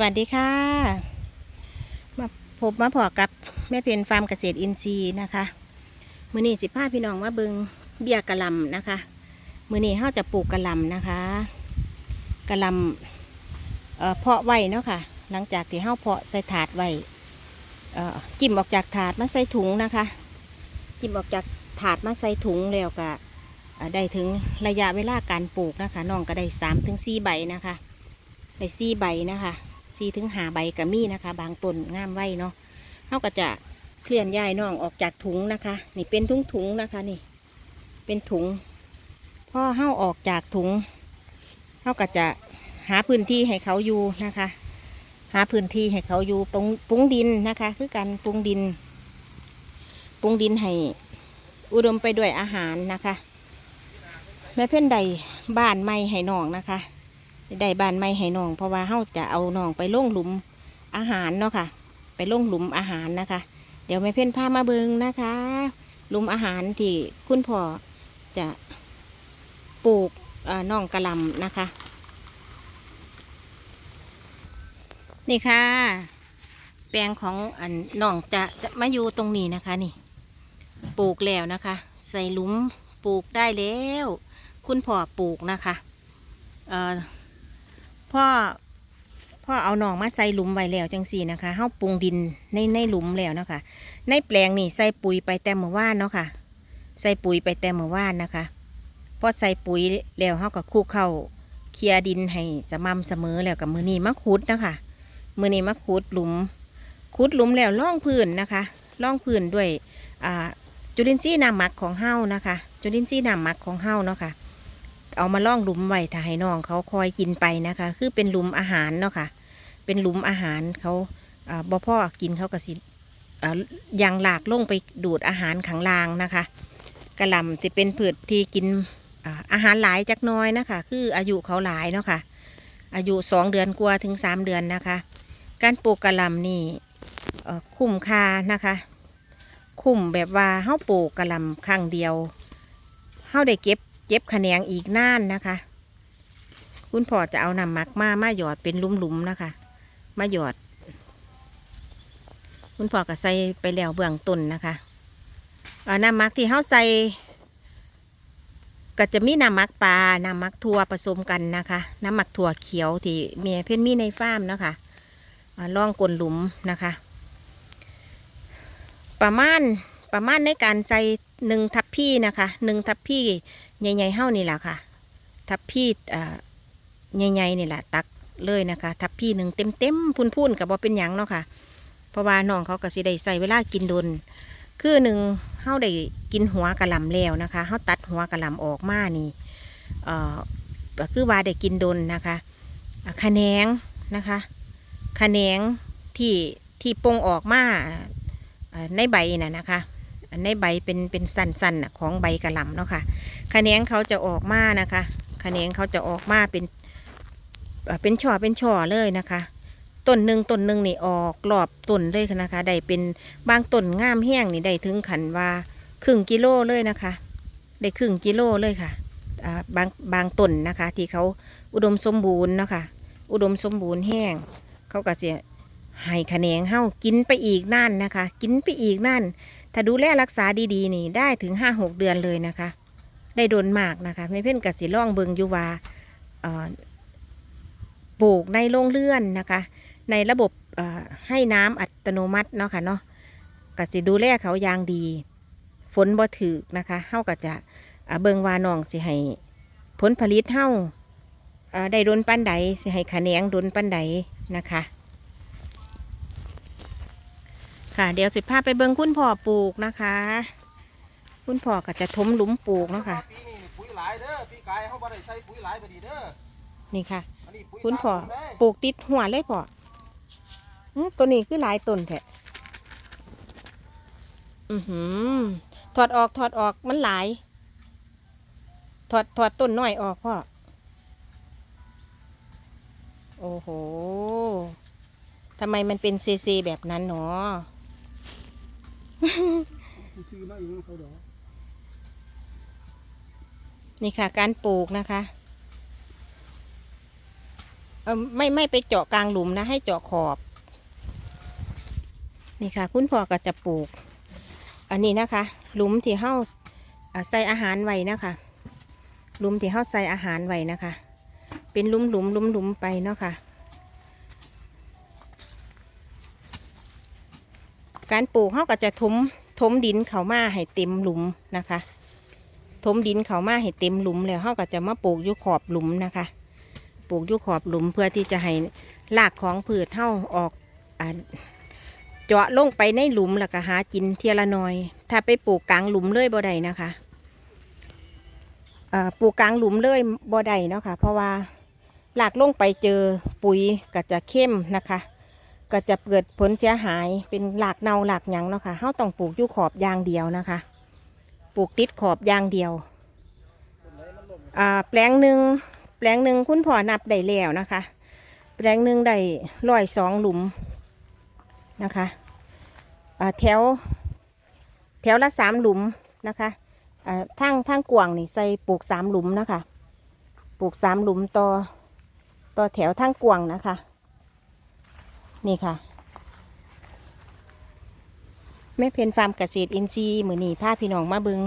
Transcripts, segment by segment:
สวัสดีค่ะ มาพบมาพอกับแม่เพนฟาร์มเกษตรอินทรีย์นะคะมือนี้สิพาพี่น้องมาเบิงเบียกระลำนะคะมือนี้เฮาจะปลูกกระลำนะคะกระลำเอ่อเพาะไว้เนาะค่ะ หลังจากที่เฮาเพาะใส่ถาดไว้เอ่อจิ้มออกจากถาดมาใส่ถุงนะคะ จิ้มออกจากถาดมาใส่ถุงแล้วก็ได้ถึงระยะเวลาการปลูกนะคะน้องก็ได้สามถึงสี่ใบนะคะได้สี่ใบนะคะ สี่ถึงหาใบก็มีนะคะ บางต้นงามไว้เนาะเขาก็จะเคลื่อนย้ายน้องออกจากถุงนะคะ นี่เป็นถุงถุงนะคะนี่ เป็นถุงพ่อเข้าออกจากถุงเขาก็จะหาพื้นที่ให้เขาอยู่นะคะ หาพื้นที่ให้เขาอยู่ปรุงปรุงดินนะคะ คือการปรุงดินปรุงดินให้อุดมไปด้วยอาหารนะคะ แม่เพ่นใดบ้านไม่ให้น้องนะคะ ได้บ้านไม่ให้น้อง เพราะว่าเฮาจะเอาน้องไปลงหลุมอาหารเนาะค่ะ ไปลงหลุมอาหารนะคะ เดี๋ยวแม่เพ่นพามาเบิงนะคะ หลุมอาหารที่คุณพ่อจะปลูกอ่อน้องกระลำนะคะ นี่ค่ะ แปลงของอันน้องจะจะมาอยู่ตรงนี้นะคะนี่ ปลูกแล้วนะคะ ใส่หลุมปลูกได้แล้ว คุณพ่อปลูกนะคะ เอ่อ พ่อพ่อเอาหนองมาใส่หลุมไว้แล้วจังสี่นะคะเฮาปรุงดินในในหลุมแล้วนะคะ ในแปลงนี่ใส่ปุ๋ยไปแต่เมื่อวานเนาะค่ะ ใส่ปุ๋ยไปแต่เมื่อวานนะคะพอใส่ปุ๋ยแล้วเฮาก็คลุกเข้าเคลียดินให้สม่ำเสมอแล้วกับมือนี้มะขุดนะคะ มือนี้มะขุดหลุมขุดหลุมแล้วล่องพื้นนะคะล่องพื้นด้วยจุลินทรีย์น้ำหมักของเฮานะคะ จุลินทรีย์น้ำหมักของเฮาเนาะค่ะ เอามาล่องหลุมไว้ถ้าให้น้องเขาคอยกินไปนะคะ คือเป็นหลุมอาหารเนาะค่ะ เป็นหลุมอาหารเขาอ่าบ่พ่อกินเขาก็สิอ่ายังหลากลงไปดูดอาหารขังลางนะคะกระลำจะเป็นพืชที่กินอาหารหลายจักน้อยนะคะ คืออายุเขาหลายเนาะค่ะ อายุสองเดือนกว่าถึงสามเดือนนะคะ การปลูกกระลำนี่คุ้มค่านะคะ คุ้มแบบว่าเฮาปลูกกระลำครั้งเดียวเฮาได้เก็บ เจ็บขแขนงอีกน่านนะคะ คุณพ่อจะเอานำมักมามาหยอดเป็นลุ่มๆนะคะ มาหยอด คุณพ่อก็ใส่ไปแล้วเบื้องต้นนะคะเอาน้ำมักที่เขาใส่ก็จะมีน้ำมักปลา น้ำมักถั่วผสมกันนะคะ น้ำมักถั่วเขียวที่เมียเพื่อนมีในฟาร์มนะคะล่องกลนหลุมนะคะ ประมาณประมาณในการใส่หนึ่งทับพี่นะคะหนึ่งทับพี่ ใหญ่ๆเฮ้านี่แหละค่ะ ทับพี่ใหญ่ๆนี่แหละตักเลยนะคะ ทับพี่หนึ่งเต็มๆพุ่นๆกับบอเป็นหยังเนาะค่ะ เพราะว่าน้องเขาก็สิได้ใส่เวลากินดนคือหนึ่งเฮาได้กินหัวกระลำแล้วนะคะเฮาตัดหัวกระลำออกมานี่เอ่อคือว่าได้กินดนนะคะขะแขนงนะคะขะแขนงที่ที่ปงออกมาอ่าในใบน่ะนะคะ ในใบเป็นเป็นสั้นๆน่ะของใบกระหล่ำเนาะค่ะขะแขนงเขาจะออกมานะคะขะแขนงเขาจะออกมาเป็นเป็นช่อเป็นช่อเลยนะคะต้นหนึ่งต้นหนึ่งนี่ออกรอบต้นเลยนะคะได้เป็นบางต้นงามแห้งนี่ได้ถึงขันว่าครึ่งกิโลเลยนะคะได้ครึ่งกิโลเลยค่ะบางบางต้นนะคะ ที่เขาอุดมสมบูรณ์เนาะคะอุดมสมบูรณ์แห้ง เขาก็จะให้ขะแขนงเฮ้ากินไปอีกนั่นนะคะ กินไปอีกนั่น ถ้าดูแลรักษาดีๆนี่ได้ถึงห้าหกเดือนเลยนะคะ ได้โดนมากนะคะไม่เพ่นกับสีล่องเบิงยูวาปลูกในโรงเรือนนะคะ ในระบบให้น้ำอัตโนมัติเนาะค่ะเนาะก็สิดูแลเขาอย่างดี ฝนบ่ถึกนะคะเฮาก็จะเบิงวานองสิให้ผลผลิตเฮาได้โดนปันใดสิให้ขะแขนงโดนปันใดนะคะ ค่ะ เดี๋ยวสิพาไปเบิงคุณพ่อปลูกนะคะ คุณพ่อก็จะทมหลุมปลูกเนาะค่ะปีนี้ปุ๋ยหลายเด้อปีกายเขาบ่ได้ใส่ปุ๋ยหลายไปดีเด้อนี่ค่ะ อันนี้ปุ๋ยคุณพ่อสามถุงเด้ปลูกติดหัวเลยพ่ออื้อตัวนี้คือหลายต้นแท้อือหือถอดออกถอดออกมันหลาย ถอดถอดต้นน้อยออกพ่อ โอ้โหทำไมมันเป็นซเซแบบนั้นเนาะ ซื้อมาเองเขาดอกนี่ค่ะ การปลูกนะคะออไม่ไม่ไปเจาะกลางหลุมนะ ให้เจาะขอบ นี่ค่ะ คุณพ่อก็จะปลูก อันนี้นะคะ หลุมที่เฮาอ่าใส่อาหารไว้นะคะหลุมที่เฮาใส่อาหารไว้นะคะ เป็นหลุมหลุมหลุมหลุมไปเนาะค่ะ การปลูกเฮาก็จะถมถมดินเขามาให้เต็มหลุมนะคะถมดินเขามาให้เต็มหลุมแล้วเฮาก็จะมาปลูกอยู่ขอบหลุมนะคะ ปลูกอยู่ขอบหลุมเพื่อที่จะให้รากของพืชเฮาออกอเจาะลงไปในหลุมแล้วก็หากินเทียละน้อย ถ้าไปปลูกกลางหลุมเลยบ่ได้นะคะปลูกกลางหลุมเลยบ่ได้เนาะค่ะเพราะว่าหลากลงไปเจอปุ๋ยก็จะเข้มนะคะ ก็จะเกิดผลเสียหายเป็นหลากเนาหลากหยังเนาะค่ะเฮาต้องปลูกอยู่ขอบยางเดียวนะคะ ปลูกติดขอบยางเดียวอ่าแปลงหนึ่งแปลงหนึ่งคุณพ่อนับได้แล้วนะคะ แปลงหนึ่งได้ร้อยสองหลุมนะคะอ่าแถว แถวละสามหลุมนะคะอ่าทางทางกวางนี่ใส่ปลูกสามหลุมนะคะ ปลูกสามหลุมต่อต่อแถวทางกวางนะคะ นี่ค่ะ แม่เพนฟาร์มเกษตรอินทรีย์มือนีพาพี่น้องมาบิง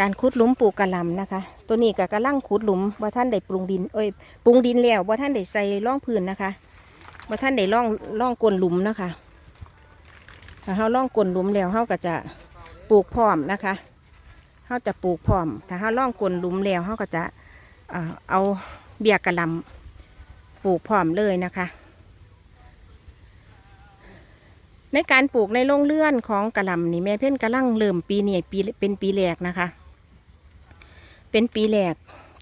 การขุดหลุมปลูกกระลำนะคะ ตัวนี้ก็กำลังขุดหลุมว่าท่านได้ปรุงดิน เอ้ยปรุงดินแล้วว่าท่านได้ใส่ร่องพื้นนะคะว่าท่านได้ร่องร่องกลนหลุมนะคะถ้าเขาร่องกลนหลุมแล้วเขาก็จะปลูกพร้อมนะคะเขาจะปลูกพร้อม ถ้าเขาร่องกลนหลุมแล้วเขาก็จะเอาเบียกระลำปลูกพร้อมเลยนะคะ ในการปลูกในโรงเรือนของกระลำนี่แม่เพ่นกำลังเริ่มปีนี้ปีเป็นปีแรกนะคะ เป็นปีแรก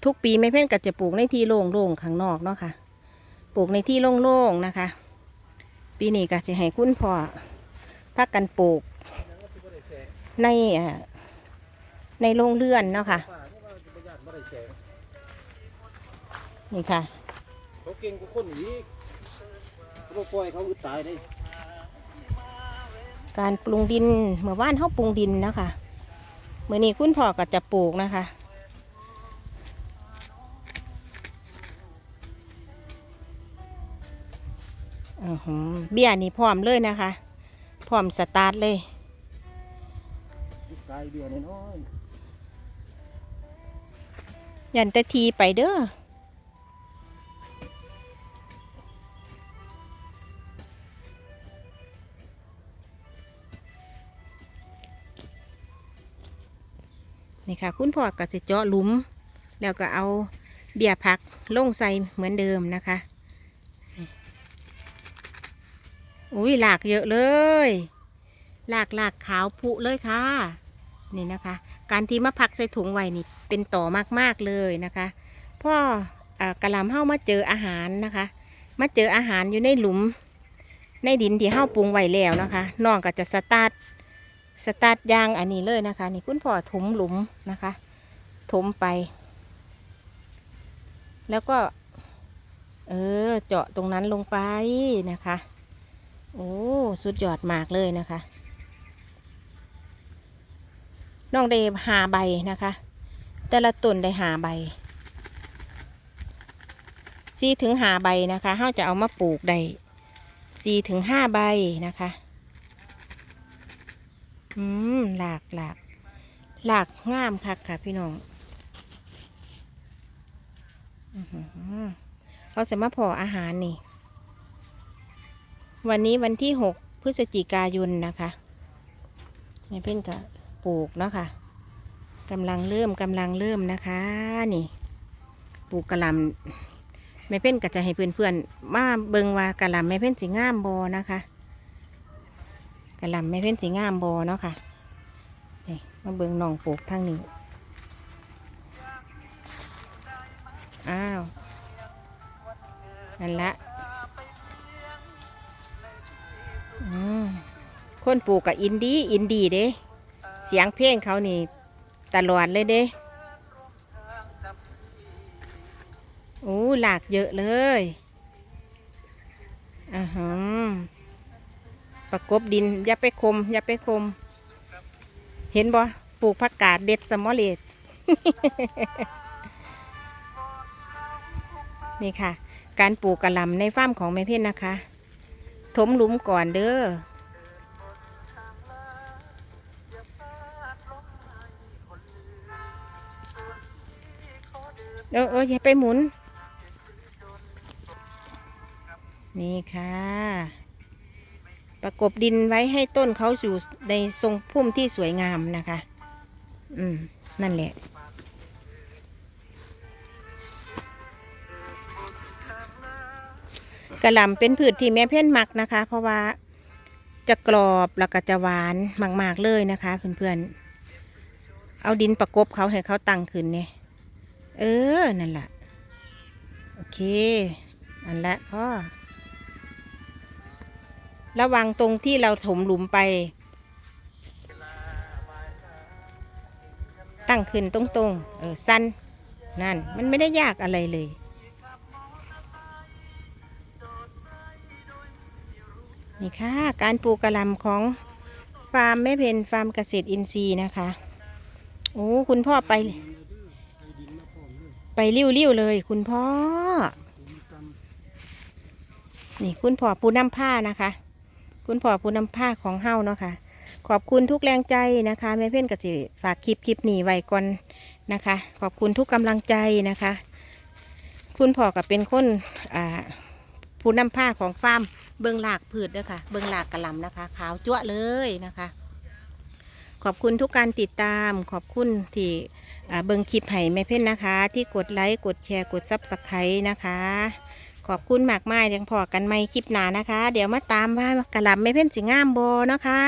ทุกปีแม่เพ่นก็จะปลูกในที่โล่งๆข้างนอกเนาะค่ะ ปลูกในที่โล่งๆนะคะ ปีนี้ก็จะให้คุณพ่อพักกันปลูกในเอ่อในโรงเรือนเนาะค่ะป่านี่ว่าจะนี่ค่ะเขาเก่งกว่าคนอีกบ่ปล่อยเขาอึดตายได้ การปรุงดินเมื่อว่านเขาปรุงดินนะคะเมื่อนี้คุณพ่อก็จะปลูกนะคะอือหือเบี้ยนี่พร้อมเลยนะคะ พร้อมสตาร์ทเลยอึดตายเบี้ยน้อยยันแต่ทีไปเด้อ นี่ค่ะ คุณพ่อก็จะเจาะหลุม แล้วก็เอาเบี้ยผักลงใส่เหมือนเดิมนะคะอุ้ยหลากเยอะเลยหลากหลากขาวผุเลยค่ะนี่นะคะ การที่มาพักใส่ถุงไว้นี่เป็นต่อมากๆเลยนะคะพ่ออกระหลำเฮ้ามาเจออาหารนะคะ มาเจออาหารอยู่ในหลุม ในดินที่เฮ้าปรุงไว้แล้วนะคะน้องก็จะสตาร์ท สตาร์ทยางอันนี้เลยนะคะ นี่คุณพ่อถมหลุมนะคะถมไป แล้วก็ เออ เจาะตรงนั้นลงไปนะคะ โอ้ สุดยอดมากเลยนะคะน้องได้หาใบนะคะ แต่ละต้นได้หาใบสี่ถึงหาใบนะคะเขาจะเอามาปลูกได้สี่ถึงห้าใบนะคะ อืมหลากหลากหลากงามคักค่ะพี่น้องเขาจะมาพออาหารนี่ วันนี้วันที่หกพฤศจิกายนนะคะแม่เพ่นก็ปลูกเนาะค่ะกำลังเริ่มกำลังเริ่มนะคะ นี่ ปลูกกระหลำแม่เพ่นก็จะให้เพื่อนๆมาเบิงว่ากะหลำแม่เพ่นสีงามบอนะคะ กระหลำแม่เพ่นสีงามบอเนาะค่ะนี่มาเบิงนองปลูกทางนี้ อ้าว นั่นละอืมคนปลูกกับอินดีอินดีเด้ เสียงเพลงเขานี่ ตลอดเลยเด้โอ้หลากเยอะเลยอ่าฮะ ประกบดิน อย่าไปคม อย่าไปคม เห็นบ่ปลูกผักกาดเด็ดสมอเลตนี่ค่ะ การปลูกกระลำในฟาร์มของแม่เพ่นนะคะ ถมหลุมก่อนเด้อเออเอออย่าไปหมุน นี่ค่ะ กบดินไว้ให้ต้นเขาอยู่ในทรงพุ่มที่สวยงามนะคะ อืม นั่นแหละ กระหล่ำเป็นพืชที่แม่เพ่นมักนะคะ เพราะว่าจะกรอบแล้วก็จะหวานมาก ๆ เลยนะคะเพื่อนๆ เอาดินประกบเขาให้เขาตั้งขึ้นเนี่ยเออ นั่นแหละโอเค อันละพ่อ ระวังตรงที่เราถมหลุมไป ตั้งขึ้นตรงๆ เออสั้นนั่น มันไม่ได้ยากอะไรเลย นี่ค่ะ การปลูกกระลำของฟาร์มแม่เพนฟาร์มเกษตรอินทรีย์นะคะ โอ้ คุณพ่อไป ไปริ้วริ้วๆเลย คุณพ่อ นี่คุณพ่อผู้ำผ้านะคะ คุณพ่อผู้นำผ้าของเฮาเนาะค่ะ ขอบคุณทุกแรงใจนะคะแม่เพ่นกสิฝากคลิปคลิปนี้ไว้ก่อนนะคะ ขอบคุณทุกกำลังใจนะคะ คุณพ่อก็เป็นคนผู้นำผ้าของฟาร์มเบิงหลากพืชด้วยค่ะ เบิงหลากกระลำนะคะ ขาวจั่วเลยนะคะ ขอบคุณทุกการติดตาม ขอบคุณที่เบิงคลิปให้แม่เพ่นนะคะ ที่กดไลค์กดแชร์กดซับสไครต์นะคะ ขอบคุณมากมายยังพอกันไม่คลิปหนานะคะ เดี๋ยวมาตามว่ากระหลำไม่เพ่นสิงามโบนะคะ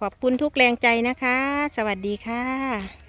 ขอบคุณทุกแรงใจนะคะ สวัสดีค่ะ